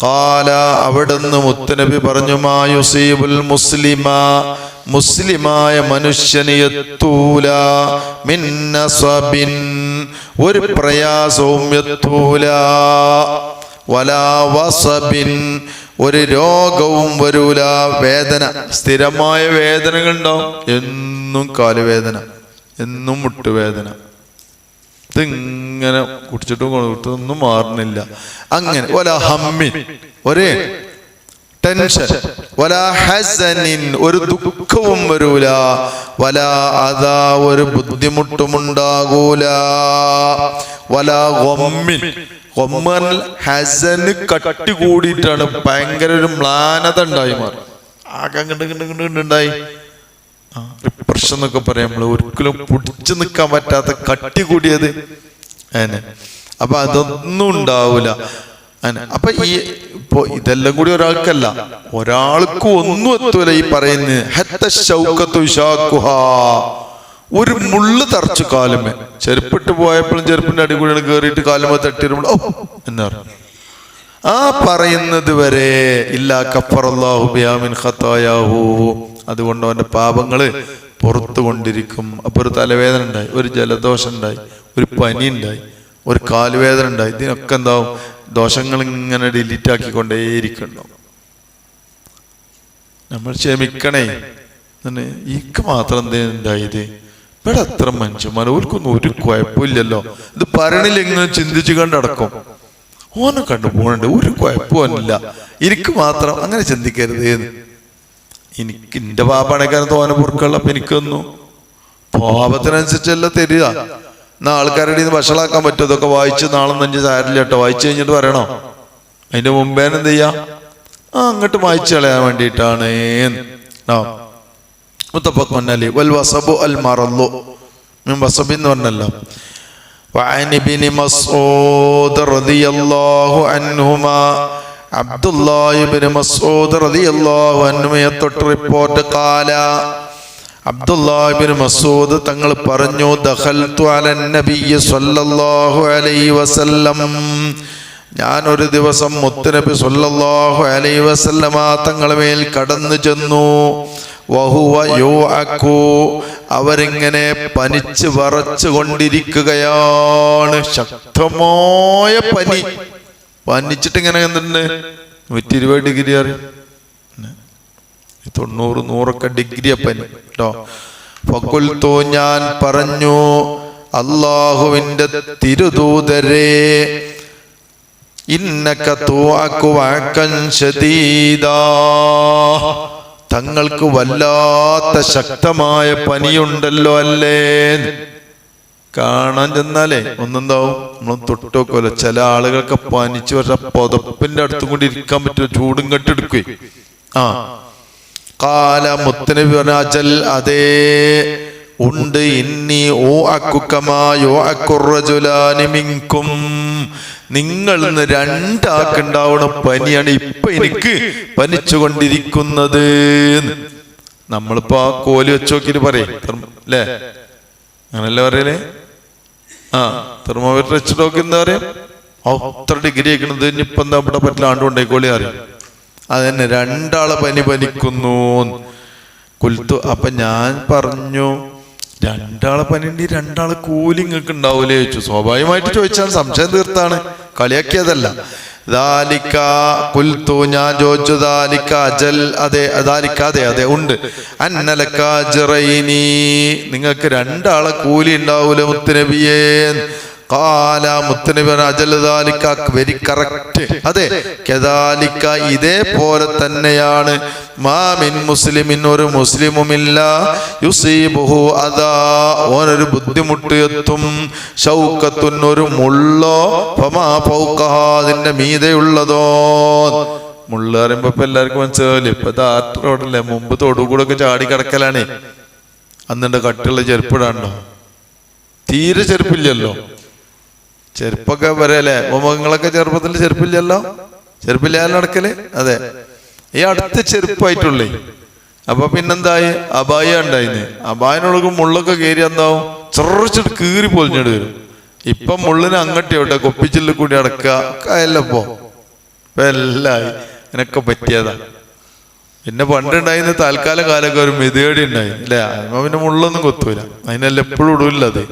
കാല അവിടുന്ന് മുത്തനബി പറഞ്ഞു മായുസീബുൽ മുസ്ലിമ മുസ്ലിമായ മനുഷ്യന് എത്തൂല മിൻ നസബിൻ ഒരു പ്രയാസവും എത്തൂല വലാ വസബിൻ ഒരു രോഗവും വരൂല വേദന സ്ഥിരമായ വേദനകളുണ്ടോ എന്നും കാലുവേദന എന്നും മുട്ടുവേദന. ഇതിങ്ങനെ കുടിച്ചിട്ടും കൊടുത്തിട്ടും ഒന്നും മാറുന്നില്ല അങ്ങനെ ഒല ഹമ്മിൻ ഒരേ ടെൻഷൻ വല ഹസനിൻ ഒരു ദുഃഖവും വരൂല വല അതാ ഒരു ബുദ്ധിമുട്ടും ഉണ്ടാകൂല വല ഗമ്മിൻ ഗമ്മൻ ഹസന് കട്ടി കൂടിയിട്ടാണ് ഭയങ്കര ഒരു മ്ലാനത ഉണ്ടായി മാറും ആകെ കണ്ട് കണ്ട് കണ്ട് ഉണ്ടായി റിപ്രഷൻ എന്നൊക്കെ പറയാം നമ്മൾ ഒരിക്കലും പിടിച്ചു നിൽക്കാൻ പറ്റാത്ത കട്ടി കൂടിയത് അങ്ങനെ അപ്പൊ അതൊന്നും ഉണ്ടാവൂല. അപ്പൊ ഈ ഇപ്പൊ ഇതെല്ലാം കൂടി ഒരാൾക്കല്ല ഒരാൾക്കും ഒന്നും എത്തൂല ഈ പറയുന്നത് ഹത്ത. ഒരു മുള്ളു തറച്ചു കാലുമേ. ചെരുപ്പിട്ട് പോയപ്പോഴും ചെരുപ്പിന്റെ അടികൂടിയാണ് കയറിയിട്ട് കാലുമേ തട്ടിയിരുമ്പോൾ ഓ എന്നാ പറഞ്ഞു ആ പറയുന്നത് വരെ ഇല്ലാ കഫറല്ലാഹു ബിയാമിൻ ഖത്തായാഹു. അതുകൊണ്ട് അവന്റെ പാപങ്ങൾ പുറത്തു കൊണ്ടിരിക്കും. അപ്പൊ ഒരു തലവേദന ഉണ്ടായി ഒരു ജലദോഷം ഉണ്ടായി ഒരു പനി ഉണ്ടായി ഒരു കാലുവേദന ഉണ്ടായി. ഇതിനൊക്കെ എന്താവും? ദോഷങ്ങൾ ഇങ്ങനെ ഡിലീറ്റ് ആക്കിക്കൊണ്ടേയിരിക്കുന്നുണ്ടാവും നമ്മൾ ക്ഷമിക്കണേ. എനിക്ക് മാത്രം എന്തേ ഉണ്ടായത്? ഇവിടെ അത്ര മനുഷ്യന്മാർ? ഓർക്കൊന്നും ഒരു കുഴപ്പമില്ലല്ലോ. ഇത് പറയണില്ലെങ്കിലും ചിന്തിച്ചു കണ്ടടക്കും ഓനെ കണ്ടു പോകണുണ്ട് ഒരു കുഴപ്പമില്ല എനിക്ക് മാത്രം അങ്ങനെ ചിന്തിക്കരുത്. എനിക്ക് എന്റെ പാപ്പാണേക്കാരൻ തോനെ പൊറുക്കുള്ള അപ്പൊ എനിക്കൊന്നു പാപത്തിനനുസരിച്ചല്ല തരിക എന്നാ ആൾക്കാരുടെ നിന്ന് വഷളാക്കാൻ പറ്റും ഇതൊക്കെ വായിച്ച് നാളെ നെഞ്ച് സാരില്ല കേട്ടോ വായിച്ചു കഴിഞ്ഞിട്ട് പറയണോ അതിന്റെ മുമ്പേ എന്ത് ചെയ്യാ ആ അങ്ങോട്ട് വായിച്ചു കളയാൻ വേണ്ടിയിട്ടാണ് ആ മുത്തപ്പക്കൊന്നലി വൽ വസബു അൽ മറല്ലു വസബി എന്ന് പറഞ്ഞല്ലോ وعن ابن مسعود رضي الله عنهما അബ്ദുല്ലാഹിബിന് മസ്ഊദ് റളിയല്ലാഹു അൻഹുയെ തൊട്ട് റിപ്പോർട്ട് കാല. അബ്ദുല്ലാഹിബിന് മസ്ഊദ് തങ്ങൾ പറഞ്ഞു ദഖൽതു അലൻ നബിയ്യ സല്ലല്ലാഹു അലൈഹി വസല്ലം. ഞാൻ ഒരു ദിവസം മുത്തുനബി സല്ലല്ലാഹു അലൈഹി വസല്ലമ തങ്ങളെ മേൽ കടന്നു ചെന്നു. വഹുവ യോ അക്കു അവരിങ്ങനെ പനിച്ച് വറച്ചു കൊണ്ടിരിക്കുകയാണ് ശക്തമായ പനി. പനിച്ചിട്ട് ഇങ്ങനെ എന്തുണ്ട് നൂറ്റി ഇരുപത് ഡിഗ്രി അറിയാം. തൊണ്ണൂറ് നൂറൊക്കെ ഡിഗ്രി പനി കേട്ടോ ഫക്കുൽത്തു ഞാൻ പറഞ്ഞു അള്ളാഹുവിന്റെ തിരുദൂതരെ തങ്ങൾക്ക് വല്ലാത്ത ശക്തമായ പനിയുണ്ടല്ലോ അല്ലേ? കാണാൻ ചെന്നാലേ ഒന്നെന്താവും? നമ്മൾ തൊട്ടോക്കോല ചില ആളുകൾക്ക് പനിച്ച് പക്ഷെ പുതപ്പിന്റെ അടുത്തും കൂടി ഇരിക്കാൻ പറ്റുമോ ചൂടും കെട്ടെടുക്കേ ആ. കാല മുത്തനബി പറഞ്ഞ അജൽ അതേ. ഉണ്ട് ഇന്നി ഓ അക്കുക്കമായോ അക്കുറജുലാനിമിങ്കും നിങ്ങൾ ഇന്ന് രണ്ടാക്കുണ്ടാവണ പനിയാണ് ഇപ്പൊ എനിക്ക് പനിച്ചുകൊണ്ടിരിക്കുന്നത്. നമ്മളിപ്പോ ആ കോലി വെച്ച് നോക്കിട്ട് പറയും. അല്ലേ അങ്ങനല്ലേ പറയലേ? ആ തെർമോമീറ്റർ വെച്ച് എന്താ പറയാ ഓ ഡിഗ്രി ആക്കണത് ഇനിയിപ്പം എന്താ ഇവിടെ പറ്റില്ല ആണ്ടുകൊണ്ടേക്കോളി അറിയാം അതന്നെ രണ്ടാളെ പനി പനിക്കുന്നു. കുൽത്തു അപ്പൊ ഞാൻ പറഞ്ഞു രണ്ടാളെ പനിയുണ്ട് രണ്ടാളെ കൂലി നിങ്ങൾക്ക് ഉണ്ടാവൂലേ ചോദിച്ചു. സ്വാഭാവികമായിട്ട് ചോദിച്ചാൽ സംശയം തീർത്താണ്. കളിയാക്കിയതല്ല. ദാലിക്ക കുൽത്തു ഞാൻ ചോദിച്ചു ദാലിക്ക അജൽ അതെ ദാലിക്ക അതെ അതെ ഉണ്ട്. അന്നലക്ക ജറൈനി. നിങ്ങൾക്ക് രണ്ടാളെ കൂലി ഉണ്ടാവൂല മുത്തുനബിയേ കാല മുത്തനബി അജൽ ദാലിക്ക വെരി കറക്റ്റ് അതെ. കെദാലിക്ക ഇതേപോലെ തന്നെയാണ്. മാമിൻ മുസ്ലിമിൻ ഒരു മുസ്ലിമുമില്ല. യുസീബുഹു അതാ ഓനൊരു ബുദ്ധിമുട്ട് എത്തും. ഷൗക്കത്തുൻ ഒരു മുള്ളോ ഫമാ ഫൗഖഹ അതിന്റെ മീതെയുള്ളതോ. മുള്ള പറയുമ്പോ ഇപ്പൊ എല്ലാവർക്കും മനസ്സിലാവില്ല? ഇപ്പൊ ആർട്ട് റോഡല്ലേ മുമ്പ് തൊടുകൂടെ ഒക്കെ ചാടി കിടക്കലാണേ. അന്നിന്റെ കട്ടിയുള്ള ചെരുപ്പിടാണ്ടോ തീരെ ചെരുപ്പില്ലല്ലോ. ചെരുപ്പൊക്കെ അല്ലെ മുഖങ്ങളൊക്കെ ചെറുപ്പത്തിൽ ചെരുപ്പില്ലല്ലോ? ചെരുപ്പില്ലാതെ നടക്കൽ? അതെ. ഈ അടുത്ത ചെരുപ്പായിട്ടുള്ളേ. അപ്പൊ പിന്നെന്തായി? അബായ ഉണ്ടായിന്ന് അബായനൊളക്ക് മുള്ളൊക്കെ കയറി എന്താവും? ചെറിച്ചിട്ട് കീറി പൊലിഞ്ഞിട്ട് വരും. ഇപ്പൊ മുള്ളിന് അങ്ങട്ടി വിട്ടെ കൊപ്പിച്ചില്ലിൽ കൂടി അടക്കുക അല്ലപ്പോ ഇപ്പൊ. എല്ലായി ഇതിനൊക്കെ പറ്റിയതാ. പിന്നെ പണ്ടുണ്ടായിരുന്ന താൽക്കാല കാലൊക്കെ ഒരു മെതേടി ഉണ്ടായി. അല്ലേ? അതിന് പിന്നെ മുള്ളൊന്നും കൊത്തൂല. അതിനെല്ലാം എപ്പോഴും ഇടൂല്ല അത്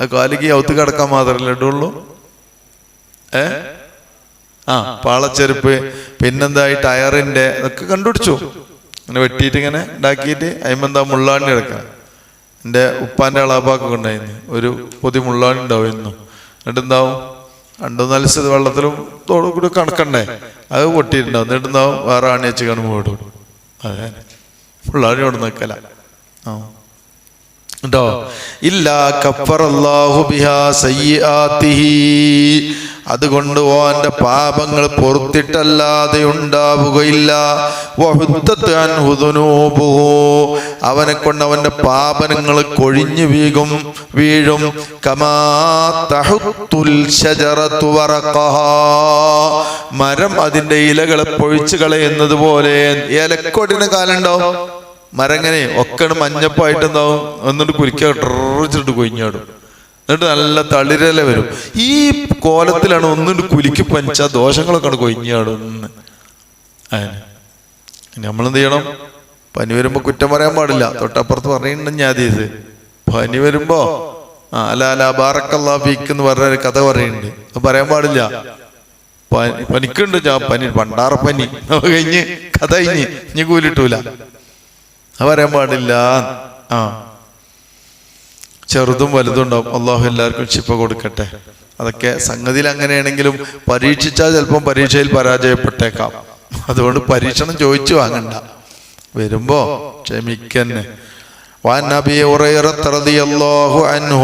ആ കാലിക്ക് ഔത്ത് കിടക്കാൻ മാത്രമല്ലേ ഇടുള്ളൂ. ഏ? ആ പാളച്ചെരുപ്പ് പിന്നെന്തായി ടയറിന്റെ ഇതൊക്കെ കണ്ടുപിടിച്ചു. ഇങ്ങനെ വെട്ടിയിട്ട് ഇങ്ങനെ ഉണ്ടാക്കിയിട്ട് അതിമെന്താ മുള്ളാണ്ടി എടുക്കാം എന്റെ ഉപ്പാന്റെ അളാപ്പാക്കൊക്കെ ഉണ്ടായിരുന്നു. ഒരു പൊതി മുള്ളാണ്ടി ഉണ്ടാവും എന്നും എന്നിട്ട് എന്താവും രണ്ടു നാല് സ്ഥിതി വെള്ളത്തിലും തോടും കൂടി കണക്കണ്ടേ? അത് പൊട്ടിയിട്ടുണ്ടാവും. എന്നിട്ട് എന്താവും വേറെ ആണി വെച്ച് കാണുമ്പോൾ ഓടും അതെ. മുള്ളാണ്ടി കൊണ്ട് നിൽക്കല. ആ. ണ്ടോ ഇല്ല കപ്പറല്ലാഹു ബിഹാ സയ്യിആതിഹി. അതുകൊണ്ട് ഓന്റെ പാപങ്ങൾ പൊറുത്തിട്ടല്ലാതെ ഉണ്ടാവുകയില്ല. അവനെ കൊണ്ട് അവന്റെ പാപനങ്ങൾ കൊഴിഞ്ഞു വീകും വീഴും. മരം അതിന്റെ ഇലകളെ പൊഴിച്ചു കളയുന്നത് പോലെ. ഇലക്കൊടിന് കാലുണ്ടാവും. മരങ്ങനെ ഒക്കെ മഞ്ഞപ്പായിട്ടുണ്ടാവും എന്നിട്ട് കുരിക്കാട്ടിട്ട് കൊഞ്ഞാടും എന്നിട്ട് നല്ല തളിരല വരും. ഈ കോലത്തിലാണ് ഒന്നും കുലിക്ക് പഞ്ച ദോഷങ്ങളൊക്കെ കൊഞ്ഞാടും നമ്മളെന്ത് ചെയ്യണം? പനി വരുമ്പോ കുറ്റം പറയാൻ പാടില്ല. തൊട്ടപ്പുറത്ത് പറയുന്നുണ്ട് ഞാൻ ഇത് പനി വരുമ്പോ ആ അല്ല അല്ല ബാറക്കല്ലാ ഫീക്ക് എന്ന് പറഞ്ഞ ഒരു കഥ പറയുന്നുണ്ട്. അത് പറയാൻ പാടില്ല. പനി പനിക്കുണ്ട്. ഞാൻ പനി പണ്ടാറപ്പനി പനി. കഴിഞ്ഞ് കഥ കഴിഞ്ഞ് ഇനി കൂലിട്ടൂല. അത് പറയാൻ പാടില്ല. ആ. ചെറുതും വലുതും ഉണ്ടാവും അള്ളാഹു എല്ലാവർക്കും ശിപ്പ കൊടുക്കട്ടെ അതൊക്കെ സംഗതിയിൽ അങ്ങനെയാണെങ്കിലും പരീക്ഷിച്ചാൽ ചിലപ്പം പരീക്ഷയിൽ പരാജയപ്പെട്ടേക്കാം അതുകൊണ്ട് പരീക്ഷണം ചോദിച്ചു വാങ്ങണ്ട വരുമ്പോ ക്ഷമിക്കന്നെ وعن ابي هريره رضي الله عنه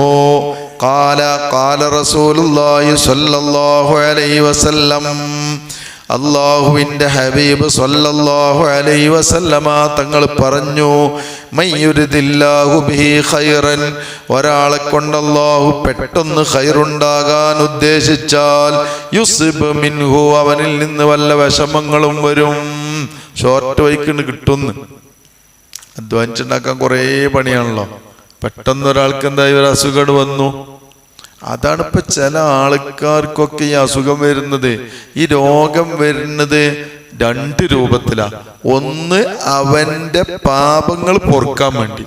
قال قال رسول الله صلى الله عليه وسلم അള്ളാഹുവിന്റെ ഹബീബ് സല്ലല്ലാഹു അലൈഹി വസല്ലമ തങ്ങൾ പറഞ്ഞു ഖൈറൻ. ഒരാളെ കൊണ്ട് അല്ലാഹു പെട്ടെന്ന് ഖൈറുണ്ടാകാൻ ഉദ്ദേശിച്ചാൽ യുസിബ് മിൻഹു അവനിൽ നിന്ന് വല്ല വിഷമങ്ങളും വരും. ഷോർട്ട് വൈക്കിന് കിട്ടുന്നു. അധ്വാനിച്ചുണ്ടാക്കാൻ കുറേ പണിയാണല്ലോ. പെട്ടെന്ന് ഒരാൾക്ക് എന്തായി? ഒരു അസുഖം വന്നു. അതാണ് ഇപ്പൊ ചില ആൾക്കാർക്കൊക്കെ ഈ അസുഖം വരുന്നത്. ഈ രോഗം വരുന്നത് രണ്ട് രൂപത്തിലാ. ഒന്ന് അവന്റെ പാപങ്ങൾ പൊറുക്കാൻ വേണ്ടി.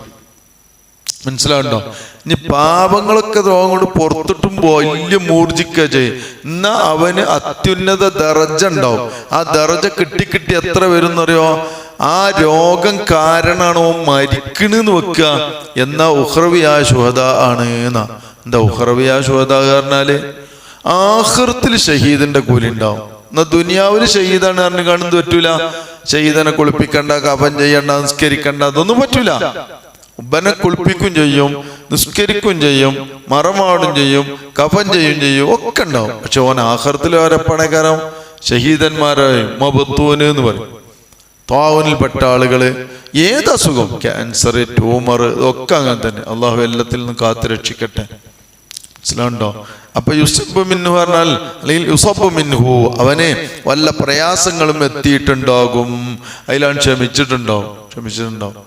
മനസ്സിലാവുണ്ടോ ഇനി പാപങ്ങളൊക്കെ രോഗം കൊണ്ട് പുറത്തിട്ടും വലിയ മൂർജിക്ക ചെയ്യും. എന്നാ അവന് അത്യുന്നത ദറജ ഉണ്ടാവും. ആ ദറജ കിട്ടി കിട്ടി എത്ര വരും അറിയോ ആ രോഗം കാരണമാണോ മരിക്കണെന്ന് വെക്കുക എന്നാ ഉഹ്രവിയായ ശുഹദ ആണ് എന്നാ. എന്താ ശുഹദ പറഞ്ഞാൽ ആഹൃത്തിൽ ഷഹീദിന്റെ കൂലി ഉണ്ടാവും എന്നാ ദുനിയാവിൽ ഷഹീദാണ് പറഞ്ഞു കാണുന്നത് പറ്റൂല. ഷഹീദനെ കുളിപ്പിക്കണ്ട കഫൻ ചെയ്യണ്ട നിസ്കരിക്കണ്ട അതൊന്നും പറ്റൂല. ഉബനെ കുളിപ്പിക്കും ചെയ്യും നിസ്കരിക്കും ചെയ്യും മറമാടും ചെയ്യും കഫൻ ചെയ്യും ചെയ്യും ഒക്കെ ഉണ്ടാവും. പക്ഷെ ഓൻ ആഹൃത്തിൽ വരെ പണക്കാരം ഷഹീദന്മാരായി മബത്തൂന് എന്ന് പറയും. താവനിൽപ്പെട്ട ആളുകൾ ഏത് അസുഖം? ക്യാൻസർ ട്യൂമർ ഇതൊക്കെ അങ്ങനെ തന്നെ. അള്ളാഹു എല്ലാത്തിൽ നിന്ന് കാത്തു രക്ഷിക്കട്ടെ. മനസ്സിലാവുണ്ടോ അപ്പൊ യുസബ് മിന്നു പറഞ്ഞാൽ അല്ലെങ്കിൽ യുസബ് മിൻഹു അവനെ വല്ല പ്രയാസങ്ങളും എത്തിയിട്ടുണ്ടാകും. അതിലാണ് ക്ഷമിച്ചിട്ടുണ്ടാവും ക്ഷമിച്ചിട്ടുണ്ടാവും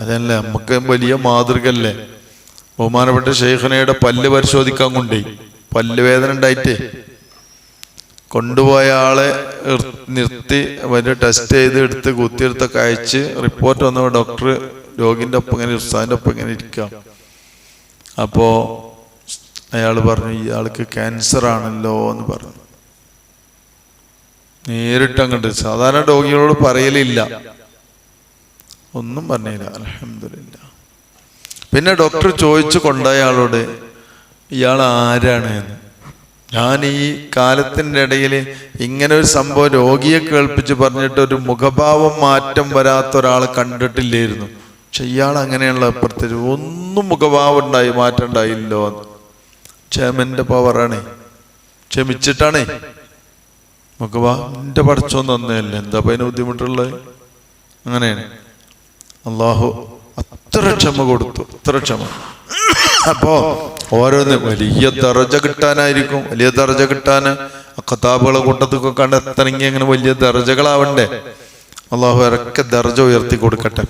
അതല്ലേ നമുക്ക് വലിയ മാതൃകല്ലേ ബഹുമാനപ്പെട്ട ഷെയ്ഖനയുടെ പല്ല് പരിശോധിക്കാൻ കൊണ്ടേ പല്ല് വേദന ഉണ്ടായിട്ടേ. കൊണ്ടുപോയ ആളെ നിർത്തി വലിയ ടെസ്റ്റ് ചെയ്ത് എടുത്ത് കുത്തിയെടുത്തൊക്കെ അയച്ച് റിപ്പോർട്ട് വന്നപ്പോൾ ഡോക്ടർ രോഗിന്റെ ഒപ്പം ഇങ്ങനെ ഉസ്താദിന്റെ ഒപ്പം ഇങ്ങനെ ഇരിക്കാം. അപ്പോ അയാൾ പറഞ്ഞു ഇയാൾക്ക് ക്യാൻസർ ആണല്ലോ എന്ന് പറഞ്ഞു. നേരിട്ട് അങ്ങോട്ട് സാധാരണ രോഗികളോട് പറയലില്ല. ഒന്നും പറഞ്ഞില്ല. അലഹമില്ല പിന്നെ ഡോക്ടർ ചോദിച്ചു കൊണ്ടായ അയാളോട് ഇയാൾ ആരാണ് എന്ന്? ഞാൻ ഈ കാലത്തിന്റെ ഇടയിൽ ഇങ്ങനെ ഒരു സംഭവം രോഗിയെ കേൾപ്പിച്ച് പറഞ്ഞിട്ട് ഒരു മുഖഭാവം മാറ്റം വരാത്ത ഒരാൾ കണ്ടിട്ടില്ലായിരുന്നു. പക്ഷെ ഇയാൾ അങ്ങനെയുള്ള പ്രത്യേകിച്ച് ഒന്നും മുഖഭാവം ഉണ്ടായി മാറ്റം ഉണ്ടായില്ലോ എന്ന്. ക്ഷമന്റെ പവറാണ് ക്ഷമിച്ചിട്ടാണേ. നമുക്ക് വാ എന്റെ പഠിച്ചോൻ തന്നെയല്ലേ എന്താ അതിന് ബുദ്ധിമുട്ടുള്ളത്? അങ്ങനെയാണ്. അള്ളാഹു അത്ര ക്ഷമ കൊടുത്തു അത്ര ക്ഷമ. അപ്പോ ഓരോന്ന് വലിയ ദറജ കിട്ടാനായിരിക്കും വലിയ ദറജ കിട്ടാൻ. കത്താബുകളെ കൂട്ടത്തൊക്കെ കണ്ടെത്തണമെങ്കിൽ അങ്ങനെ വലിയ ദറജകളാവണ്ടേ അള്ളാഹു ഇറക്കെ ദർജ ഉയർത്തി കൊടുക്കട്ടെ.